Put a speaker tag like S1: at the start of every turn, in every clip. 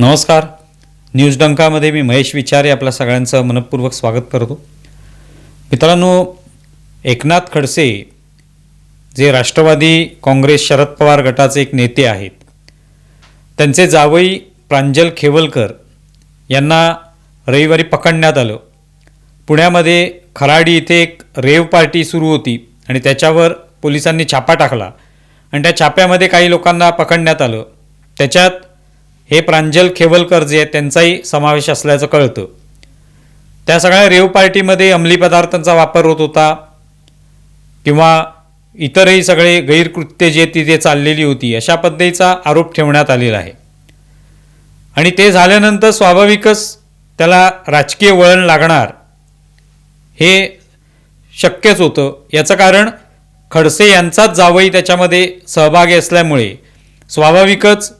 S1: नमस्कार. न्यूज डंकामध्ये मी महेश विचारे आपल्या सगळ्यांचं मनपूर्वक स्वागत करतो. मित्रांनो एकनाथ खडसे जे राष्ट्रवादी काँग्रेस शरद पवार गटाचे एक नेते आहेत त्यांचे जावई प्रांजल खेवलकर यांना रविवारी पकडण्यात आलं. पुण्यामध्ये खराडी इथे एक रेव पार्टी सुरू होती आणि त्याच्यावर पोलिसांनी छापा टाकला आणि त्या छाप्यामध्ये काही लोकांना पकडण्यात आलं. त्याच्यात हे प्रांजल खेवलकर जे आहेत त्यांचाही समावेश असल्याचं कळतं. त्या सगळ्या रेव पार्टीमध्ये अंमली पदार्थांचा वापर होत होता. किंवा इतरही सगळे गैरकृत्य जे तिथे चाललेली होती अशा पद्धतीचा आरोप ठेवण्यात आलेला आहे. आणि ते झाल्यानंतर स्वाभाविकच त्याला राजकीय वळण लागणार हे शक्यच होतं. याचं कारण खडसे यांचाच जावई त्याच्यामध्ये सहभागी असल्यामुळे स्वाभाविकच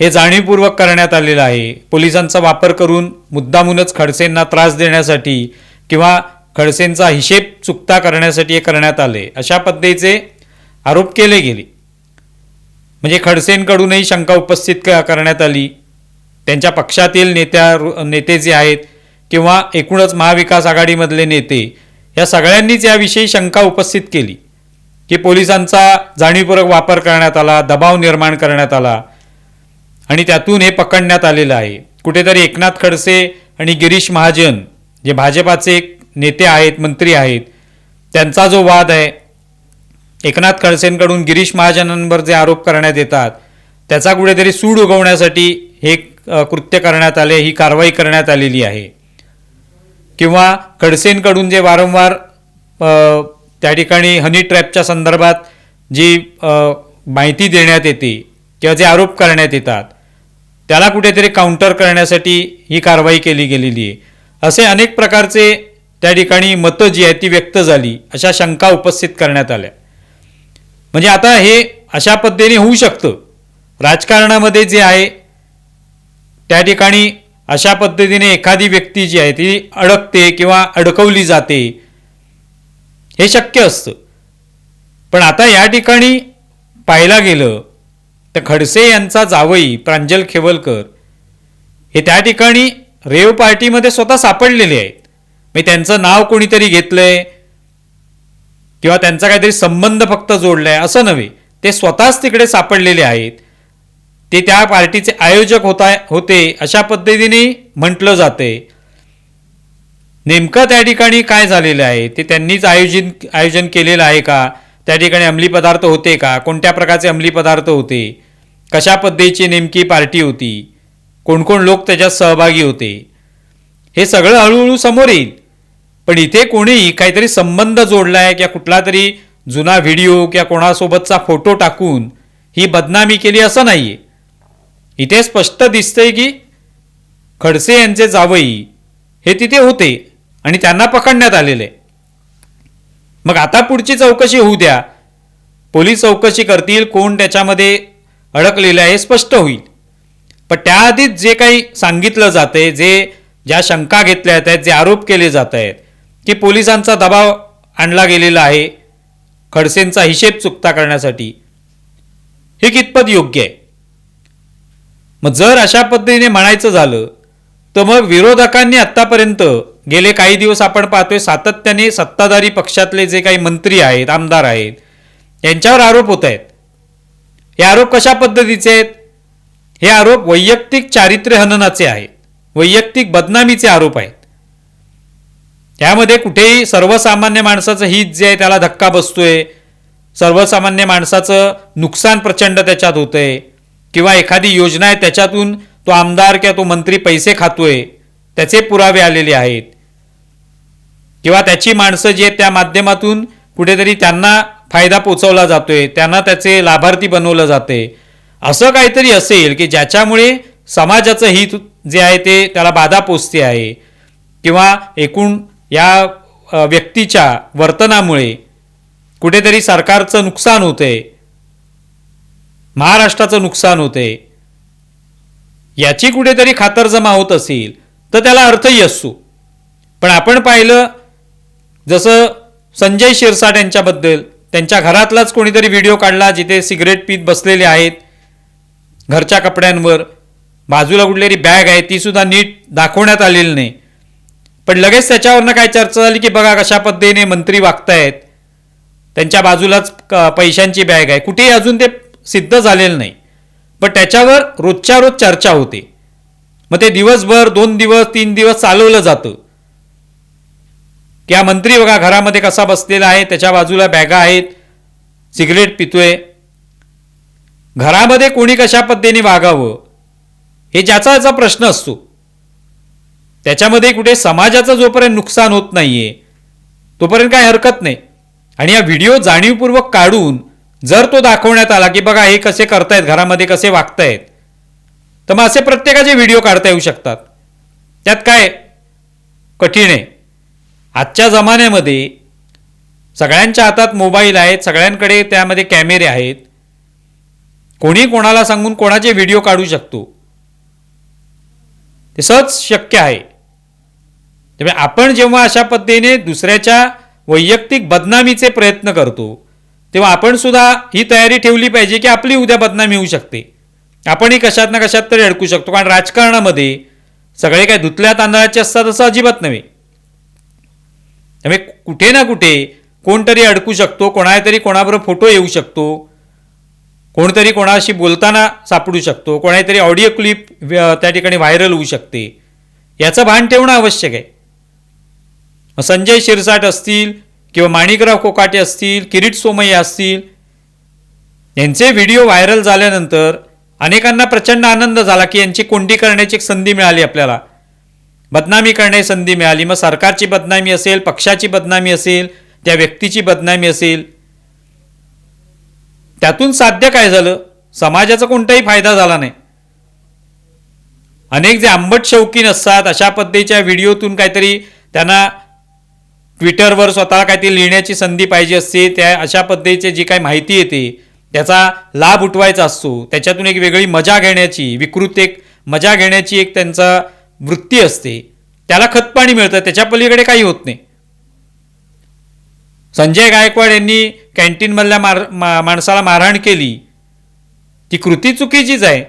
S1: हे जाणीवपूर्वक करण्यात आलेलं आहे. पोलिसांचा वापर करून मुद्दामूनच खडसेंना त्रास देण्यासाठी किंवा खडसेंचा हिशेब चुकता करण्यासाठी हे करण्यात आले. अशा पद्धतीचे आरोप केले गेले. म्हणजे खडसेंकडूनही शंका उपस्थित क- करण्यात आली. त्यांच्या पक्षातील नेत्या नेते जे आहेत किंवा एकूणच महाविकास आघाडीमधले नेते या सगळ्यांनीच याविषयी शंका उपस्थित केली. की पोलिसांचा जाणीवपूर्वक वापर करण्यात आला दबाव निर्माण करण्यात आला. आणि त्यातून हे पकडण्यात आलेलं आहे. कुठेतरी एकनाथ खडसे आणि गिरीश महाजन जे भाजपाचे एक नेते आहेत मंत्री आहेत त्यांचा जो वाद आहे एकनाथ खडसेंकडून गिरीश महाजनांवर जे आरोप करण्यात येतात त्याचा कुठेतरी सूड उगवण्यासाठी हे कृत्य करण्यात आले ही कारवाई करण्यात आलेली आहे. किंवा खडसेंकडून जे वारंवार त्या ठिकाणी हनी ट्रॅपच्या संदर्भात जी माहिती देण्यात येते किंवा जे आरोप करण्यात येतात त्याला कुठेतरी काउंटर करण्यासाठी ही कारवाई केली गेलेली आहे. असे अनेक प्रकारचे त्या ठिकाणी मतं जी आहेत ती व्यक्त झाली अशा शंका उपस्थित करण्यात आल्या. म्हणजे आता हे अशा पद्धतीने होऊ शकतं. राजकारणामध्ये जे आहे त्या ठिकाणी अशा पद्धतीने एखादी व्यक्ती जी आहे ती अडकते किंवा अडकवली जाते हे शक्य असतं. पण आता या ठिकाणी पाहायला गेलं तर खडसे यांचा जावई प्रांजल खेवलकर हे त्या ठिकाणी रेव पार्टीमध्ये स्वतः सापडलेले आहेत. म्हणजे त्यांचं नाव कोणीतरी घेतलंय किंवा त्यांचा काहीतरी संबंध फक्त जोडलाय असं नव्हे. ते स्वतःच तिकडे सापडलेले आहेत. ते त्या पार्टीचे आयोजक होता होते अशा पद्धतीने म्हटलं जाते. नेमकं त्या ठिकाणी काय झालेलं आहे? ते त्यांनीच आयोजन आयोजन केलेलं आहे का? त्या ठिकाणी अंमली पदार्थ होते का? कोणत्या प्रकारचे अंमली पदार्थ होते? कशा पद्धतीची नेमकी पार्टी होती? कोण कोण लोक त्याच्यात सहभागी होते? हे सगळं हळूहळू समोर येईल. पण इथे कोणीही काहीतरी संबंध जोडलाय किंवा कुठला तरी जुना व्हिडिओ किंवा कोणासोबतचा फोटो टाकून ही बदनामी केली असं नाही आहे इथे स्पष्ट दिसतंय की खडसे यांचे जावई हे तिथे होते आणि त्यांना पकडण्यात आलेले. मग आता पुढची चौकशी होऊ द्या. पोलीस चौकशी करतील कोण त्याच्यामध्ये अडकलेलं आहे स्पष्ट होईल. पण त्याआधीच जे काही सांगितलं जाते जे ज्या शंका घेतल्या जात आहेत जे आरोप केले जात आहेत की पोलिसांचा दबाव आणला गेलेला आहे खडसेंचा हिशेब चुकता करण्यासाठी हे कितपत योग्य आहे? मग जर अशा पद्धतीने म्हणायचं झालं तर मग विरोधकांनी आत्तापर्यंत गेले काही दिवस आपण पाहतोय सातत्याने सत्ताधारी पक्षातले जे काही मंत्री आहेत आमदार आहेत यांच्यावर आरोप होत आहेत. हे आरोप कशा पद्धतीचे आहेत? हे आरोप वैयक्तिक चारित्र्य हननाचे आहेत. वैयक्तिक बदनामीचे आरोप आहेत. त्यामध्ये कुठेही सर्वसामान्य माणसाचं हित जे आहे त्याला धक्का बसतोय. सर्वसामान्य माणसाचं नुकसान प्रचंड त्याच्यात होतंय. किंवा एखादी योजना आहे त्याच्यातून तो आमदार किंवा तो मंत्री पैसे खातोय. त्याचे पुरावे आलेले आहेत. किंवा त्याची माणसं जी आहेत त्या माध्यमातून कुठेतरी त्यांना फायदा पोचवला जातोय त्यांना त्याचे लाभार्थी बनवलं जाते असं काहीतरी असेल की ज्याच्यामुळे समाजाचं हित जे आहे ते त्याला बाधा पोचते आहे. किंवा एकूण या व्यक्तीच्या वर्तनामुळे कुठेतरी सरकारचं नुकसान होतंय महाराष्ट्राचं नुकसान होते याची कुठेतरी खातरजमा होत असेल तर त्याला अर्थही असतो. पण आपण पाहिलं जसं संजय शिरसाट यांच्याबद्दल त्यांच्या घरातलाच कोणीतरी व्हिडिओ काढला जिथे सिगरेट पीत बसलेले आहेत. घरच्या कपड्यांवर. बाजूला कुठलेली बॅग आहे तीसुद्धा नीट दाखवण्यात आलेली नाही. पण लगेच त्याच्यावरनं काय चर्चा झाली की बघा कशा पद्धतीने मंत्री वागतायत. त्यांच्या बाजूलाच क- पैशांची बॅग आहे. कुठेही अजून ते सिद्ध झालेलं नाही. पण त्याच्यावर रोजच्या रोज चर्चा होते. मग ते दिवसभर दोन दिवस तीन दिवस चालवलं जातं. की हा मंत्री बघा घरामध्ये कसा बसलेला आहे त्याच्या बाजूला बॅगा आहेत सिगरेट पितोय. घरामध्ये कोणी कशा पद्धतीने वागावं हे ज्याचा याचा प्रश्न असतो. त्याच्यामध्ये कुठे समाजाचं जोपर्यंत नुकसान होत नाहीये तोपर्यंत काय हरकत नाही. आणि हा व्हिडिओ जाणीवपूर्वक काढून जर तो दाखवण्यात आला की बघा हे कसे करतायत घरामध्ये कसे वागतायत तर मग असे प्रत्येकाचे व्हिडिओ काढता येऊ शकतात. त्यात काय कठीण आहे? आजच्या जमान्यामध्ये सगळ्यांच्या हातात मोबाईल आहेत सगळ्यांकडे त्यामध्ये कॅमेरे आहेत. कोणी कोणाला सांगून कोणाचे व्हिडिओ काढू शकतो? ते सहज शक्य आहे. त्यामुळे आपण जेव्हा अशा पद्धतीने दुसऱ्याच्या वैयक्तिक बदनामीचे प्रयत्न करतो तेव्हा आपण सुद्धा ही तयारी ठेवली पाहिजे की आपली उद्या बदनामी होऊ शकते. आपणही कशात ना कशात तरी अडकू शकतो कारण राजकारणामध्ये सगळे काय धुतल्या तांदळाचे असतात असं अजिबात नव्हे. त्यामुळे कुठे ना कुठे कोणतरी अडकू शकतो कोणाला तरी कोणाबरोबर फोटो येऊ शकतो कोणतरी कोणाशी बोलताना सापडू शकतो कोणातरी ऑडिओ क्लिप त्या ठिकाणी व्हायरल होऊ शकते. याचं भान ठेवणं आवश्यक आहे. संजय शिरसाट असतील किंवा माणिकराव कोकाटे असतील किरीट सोमय्या असतील यांचे व्हिडिओ व्हायरल झाल्यानंतर अनेकांना प्रचंड आनंद झाला की यांची कोंडी करण्याची एक संधी मिळाली आपल्याला. बदनामी करण्याची संधी मिळाली. मग सरकारची बदनामी असेल पक्षाची बदनामी असेल त्या व्यक्तीची बदनामी असेल त्यातून साध्य काय झालं? समाजाचा कोणताही फायदा झाला नाही. अनेक जे आंबट शौकीन असतात अशा पद्धतीच्या व्हिडिओतून काहीतरी त्यांना ट्विटरवर स्वतःला काहीतरी लिहिण्याची संधी पाहिजे असते. त्या अशा पद्धतीची जी काही माहिती येते त्याचा लाभ उठवायचा असतो. त्याच्यातून एक वेगळी मजा घेण्याची विकृत एक मजा घेण्याची एक त्यांचा वृत्ती असते त्याला खतपाणी मिळतं त्याच्या पलीकडे काही होत नाही. संजय गायकवाड यांनी कॅन्टीनमधल्या मार मा माणसाला मारहाण केली. ती कृती चुकीचीच आहे.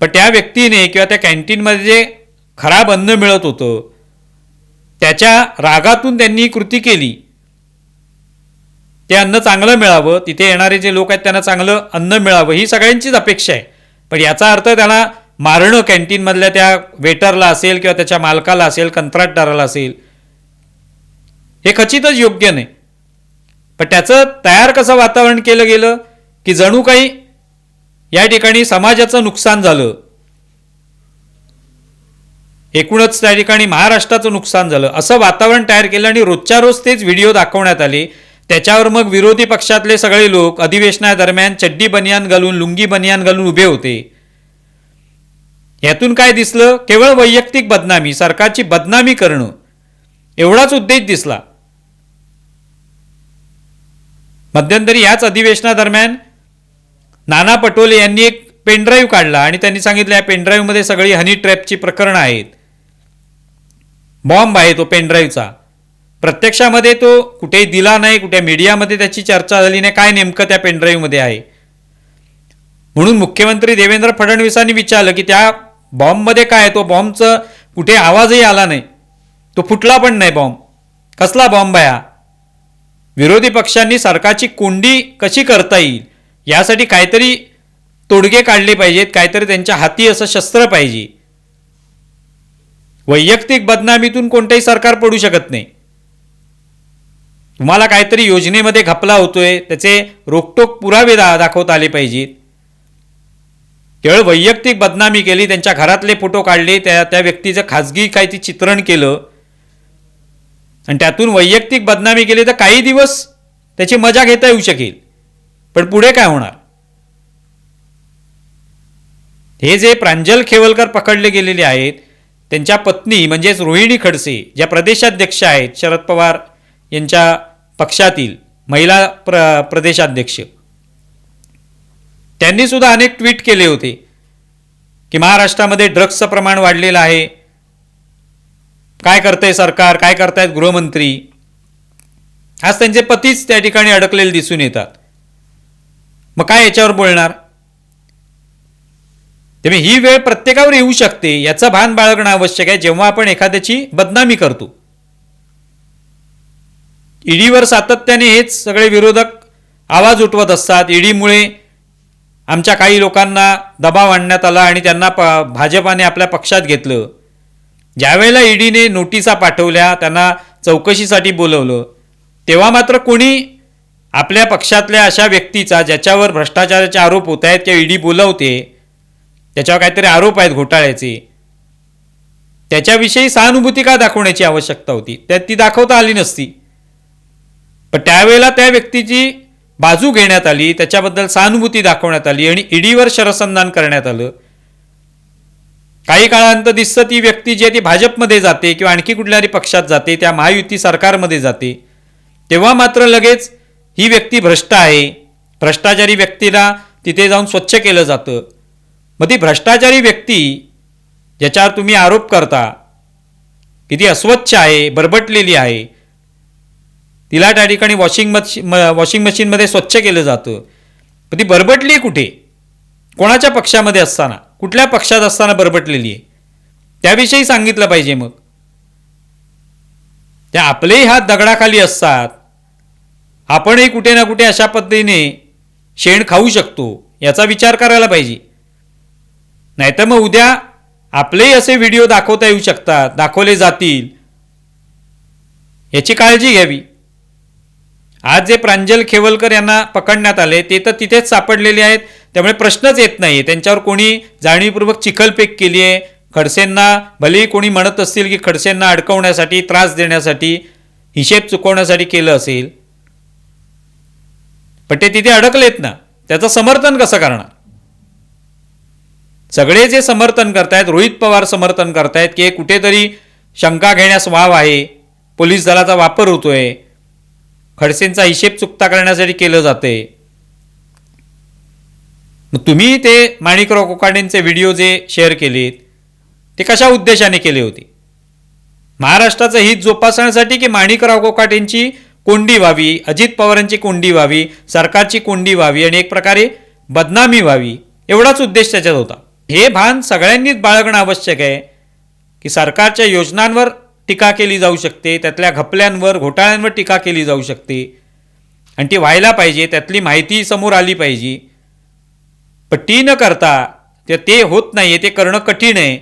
S1: पण त्या व्यक्तीने किंवा त्या कॅन्टीनमध्ये जे खराब अन्न मिळत होतं त्याच्या रागातून त्यांनी ही कृती केली. ते अन्न चांगलं मिळावं तिथे येणारे जे लोक आहेत त्यांना चांगलं अन्न मिळावं ही सगळ्यांचीच अपेक्षा आहे. पण याचा अर्थ त्याला मारणं कॅन्टीनमधल्या त्या वेटरला असेल किंवा त्याच्या मालकाला असेल कंत्राटदाराला असेल हे खचितच योग्य नाही. पण त्याचं तयार कसं वातावरण केलं गेलं की जणू काही या ठिकाणी समाजाचं नुकसान झालं एकूणच त्या ठिकाणी महाराष्ट्राचं नुकसान झालं असं वातावरण तयार केलं आणि रोजच्या रोज तेच व्हिडिओ दाखवण्यात आले. त्याच्यावर मग विरोधी पक्षातले सगळे लोक अधिवेशनादरम्यान चड्डी बनियान घालून लुंगी बनियान घालून उभे होते. यातून काय दिसलं? केवळ वैयक्तिक बदनामी सरकारची बदनामी करणं. एवढाच उद्देश दिसला. मध्यंतरी याच अधिवेशनादरम्यान नाना पटोले यांनी एक पेनड्राईव्ह काढला आणि त्यांनी सांगितलं या पेनड्राईव्हमध्ये सगळी हनी ट्रॅपची प्रकरणं आहेत. बॉम्ब आहे तो पेनड्राईव्हचा. प्रत्यक्षामध्ये तो कुठेही दिला नाही कुठे मीडियामध्ये त्याची चर्चा झाली नाही काय नेमकं त्या पेनड्राईव्हमध्ये आहे? म्हणून मुख्यमंत्री देवेंद्र फडणवीसांनी विचारलं की त्या बॉम्बमध्ये काय आहे? तो बॉम्बचं कुठे आवाजही आला नाही. तो फुटला पण नाही बॉम्ब. कसला बॉम्ब आहे हा? विरोधी पक्षांनी सरकारची कोंडी कशी करता येईल? यासाठी काहीतरी तोडगे काढले पाहिजेत काहीतरी त्यांच्या हाती असं शस्त्र पाहिजे. वैयक्तिक बदनामीतून कोणतंही सरकार पडू शकत नाही. तुम्हाला काहीतरी योजनेमध्ये घपला होतोय त्याचे रोकटोक पुरावे दा दाखवता आले पाहिजेत. केवळ वैयक्तिक बदनामी केली त्यांच्या घरातले फोटो काढले त्या त्या व्यक्तीचं खाजगी काही ती चित्रण केलं. आणि त्यातून वैयक्तिक बदनामी केली तर काही दिवस त्याची मजा घेता येऊ शकेल. पण पुढे काय होणार? हे जे प्रांजल खेवलकर पकडले गेलेले आहेत त्यांच्या पत्नी म्हणजेच रोहिणी खडसे ज्या प्रदेशाध्यक्ष आहेत शरद पवार यांच्या पक्षातील महिला प्र प्रदेशाध्यक्ष. त्यांनी सुद्धा अनेक ट्विट केले होते की महाराष्ट्रामध्ये ड्रग्सचं प्रमाण वाढलेलं आहे. काय करतंय सरकार? काय करतायत गृहमंत्री? आज त्यांचे पतीच त्या ठिकाणी अडकलेले दिसून येतात. मग काय याच्यावर बोलणार? तेव्हा ही वेळ प्रत्येकावर येऊ शकते याचं भान बाळगणं आवश्यक आहे. जेव्हा आपण एखाद्याची बदनामी करतो ईडीवर सातत्याने हेच सगळे विरोधक आवाज उठवत असतात. ईडीमुळे आमच्या काही लोकांना दबाव आणण्यात आला आणि त्यांना प भाजपाने आपल्या पक्षात घेतलं. ज्यावेळेला ईडीने नोटिसा पाठवल्या त्यांना चौकशीसाठी बोलवलं. तेव्हा मात्र कोणी आपल्या पक्षातल्या अशा व्यक्तीचा ज्याच्यावर भ्रष्टाचाराचे आरोप होत आहेत किंवा ईडी बोलवते त्याच्यावर काहीतरी आरोप आहेत घोटाळ्याचे. त्याच्याविषयी सहानुभूती का दाखवण्याची आवश्यकता होती? त्यात ती दाखवता आली नसती. पण त्यावेळेला त्या व्यक्तीची बाजू घेण्यात आली त्याच्याबद्दल सहानुभूती दाखवण्यात आली आणि ईडीवर शरसंधान करण्यात आलं. काही काळानंतर दिसतं ती व्यक्ती जी आहे ती भाजपमध्ये जाते किंवा आणखी कुठल्या तरी पक्षात जाते त्या महायुती सरकारमध्ये जाते. तेव्हा मात्र लगेच ही व्यक्ती भ्रष्ट आहे. भ्रष्टाचारी व्यक्तीला तिथे जाऊन स्वच्छ केलं जातं. मग ती भ्रष्टाचारी व्यक्ती ज्याच्यावर तुम्ही आरोप करता की ती अस्वच्छ आहे बरबटलेली आहे तिला त्या ठिकाणी वॉशिंग मशीन वॉशिंग मशीनमध्ये स्वच्छ केलं जातं. पण ती बरबटली कुठे? कोणाच्या पक्षामध्ये असताना? कुठल्या पक्षात असताना बरबटलेली आहे त्याविषयी सांगितलं पाहिजे मग. त्या आपलेही हात दगडाखाली असतात. आपणही कुठे ना कुठे अशा पद्धतीने शेण खाऊ शकतो याचा विचार करायला पाहिजे. नाहीतर मग उद्या आपलेही असे व्हिडिओ दाखवता येऊ शकतात दाखवले जातील. याची काळजी घ्यावी. आज जे प्रांजल खेवलकर यांना पकडण्यात आले ते तर तिथेच सापडलेले आहेत. त्यामुळे प्रश्नच येत नाही. त्यांच्यावर कोणी जाणीवपूर्वक चिखलपेक केली आहे. खडसेंना भलेही कोणी म्हणत असतील की खडसेंना अडकवण्यासाठी त्रास देण्यासाठी हिशेब चुकवण्यासाठी केलं असेल. पण ते तिथे अडकलेत ना. त्याचं समर्थन कसं करणार? सगळे जे समर्थन करतायत रोहित पवार समर्थन करतायत की हे कुठेतरी शंका घेण्यास वाव आहे. पोलीस दलाचा वापर होतोय. खडसेंचा हिशेब चुकता करण्यासाठी केलं जाते. मग तुम्ही ते माणिकराव कोकाडेंचे व्हिडिओ जे शेअर केलेत ते कशा उद्देशाने केले होते? महाराष्ट्राचं हित जोपासण्यासाठी की माणिकराव कोकाटेंची कोंडी व्हावी अजित पवारांची कोंडी व्हावी सरकारची कोंडी व्हावी आणि एक प्रकारे बदनामी व्हावी एवढाच उद्देश त्याच्यात होता. हे भान सगळ्यांनीच बाळगणं आवश्यक आहे की सरकारच्या योजनांवर टीका केली जाऊ शकते त्यातल्या घपल्यांवर घोटाळ्यांवर टीका केली जाऊ शकते. आणि ती व्हायला पाहिजे त्यातली माहिती समोर आली पाहिजे. पण ती न करता ते ते होत नाही आहे ते करणं कठीण आहे.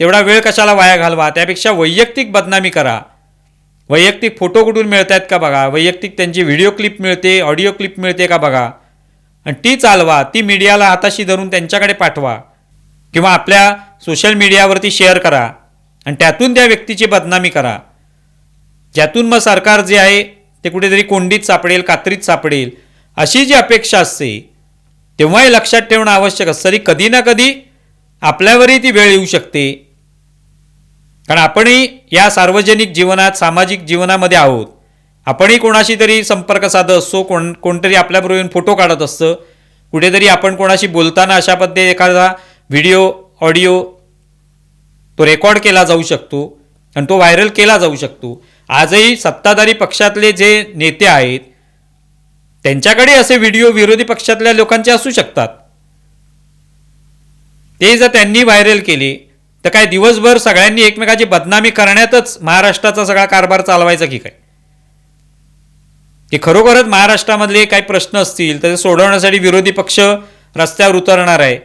S1: तेवढा वेळ कशाला वाया घालवा? त्यापेक्षा वैयक्तिक बदनामी करा. वैयक्तिक फोटो कुठून मिळत आहेत का बघा? वैयक्तिक त्यांची व्हिडिओ क्लिप मिळते ऑडिओ क्लिप मिळते का बघा? आणि ती चालवा ती मीडियाला हाताशी धरून त्यांच्याकडे पाठवा. किंवा आपल्या सोशल मीडियावरती शेअर करा. आणि त्यातून त्या व्यक्तीची बदनामी करा. ज्यातून मग सरकार जे आहे ते कुठेतरी कोंडीत सापडेल कात्रीत सापडेल अशी जी अपेक्षा असते तेव्हाही लक्षात ठेवणं आवश्यक असतं. तरी कधी ना कधी आपल्यावरही ती वेळ येऊ शकते. कारण आपणही या सार्वजनिक जीवनात सामाजिक जीवनामध्ये आहोत. आपणही कोणाशी तरी संपर्क साधत असतो कोण कोणतरी आपल्याबरोबर येऊन फोटो काढत असतं. कुठेतरी आपण कोणाशी बोलताना अशा पद्धती एखादा व्हिडिओ ऑडिओ तो रेकॉर्ड केला जाऊ शकतो आणि तो व्हायरल केला जाऊ शकतो. आजही सत्ताधारी पक्षातले जे नेते आहेत त्यांच्याकडे असे व्हिडिओ विरोधी पक्षातल्या लोकांचे असू शकतात. ते जर त्यांनी व्हायरल केले तर काय दिवसभर सगळ्यांनी एकमेकाची बदनामी करण्यातच महाराष्ट्राचा सगळा कारभार चालवायचा की काय? की खरोखरच महाराष्ट्रामधले काही प्रश्न असतील तर ते सोडवण्यासाठी विरोधी पक्ष रस्त्यावर उतरणार आहे.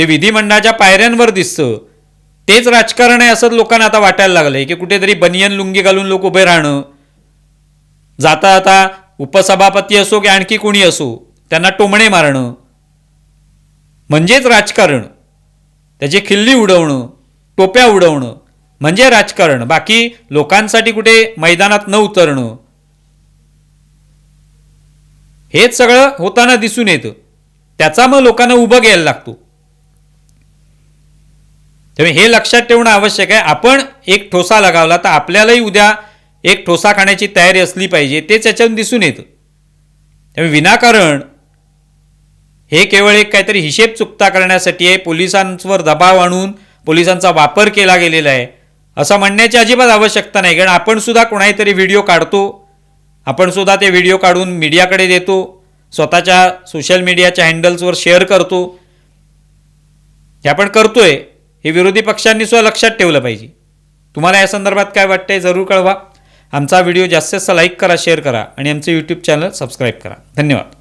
S1: ते विधिमंडळाच्या पायऱ्यांवर दिसतं. तेच राजकारण आहे असं लोकांना आता वाटायला लागलंय की कुठेतरी बनियन लुंगी घालून लोक उभे राहणं. जाता आता उपसभापती असो की आणखी कोणी असो त्यांना टोमणे मारणं. म्हणजेच राजकारण. त्याची खिल्ली उडवणं टोप्या उडवणं म्हणजे राजकारण. बाकी लोकांसाठी कुठे मैदानात न उतरणं. हेच सगळं होताना दिसून येतं. त्याचा मग लोकांना उभं घ्यायला लागतो. त्यामुळे हे लक्षात ठेवणं आवश्यक आहे. आपण एक ठोसा लगावला तर आपल्यालाही उद्या एक ठोसा खाण्याची तयारी असली पाहिजे तेच याच्यातून दिसून येतं. त्यामुळे विनाकारण हे केवळ एक काहीतरी हिशेब चुकता करण्यासाठी आहे. पोलिसांवर दबाव आणून पोलिसांचा वापर केला गेलेला आहे. असं म्हणण्याची अजिबात आवश्यकता नाही. कारण आपण सुद्धा कोणाहीतरी व्हिडिओ काढतो. आपण सुद्धा ते व्हिडिओ काढून मीडियाकडे देतो. स्वतःच्या सोशल मीडियाच्या हँडल्सवर शेअर करतो. हे आपण करतोय. हे विरोधी पक्षांनी सुद्धा लक्षात ठेवलं पाहिजे. तुम्हाला या संदर्भात काय वाटतंय जरूर कळवा. आमचा व्हिडिओ जास्तीत जास्त लाईक करा शेअर करा आणि आमचे यूट्यूब चॅनल सबस्क्राईब करा. धन्यवाद.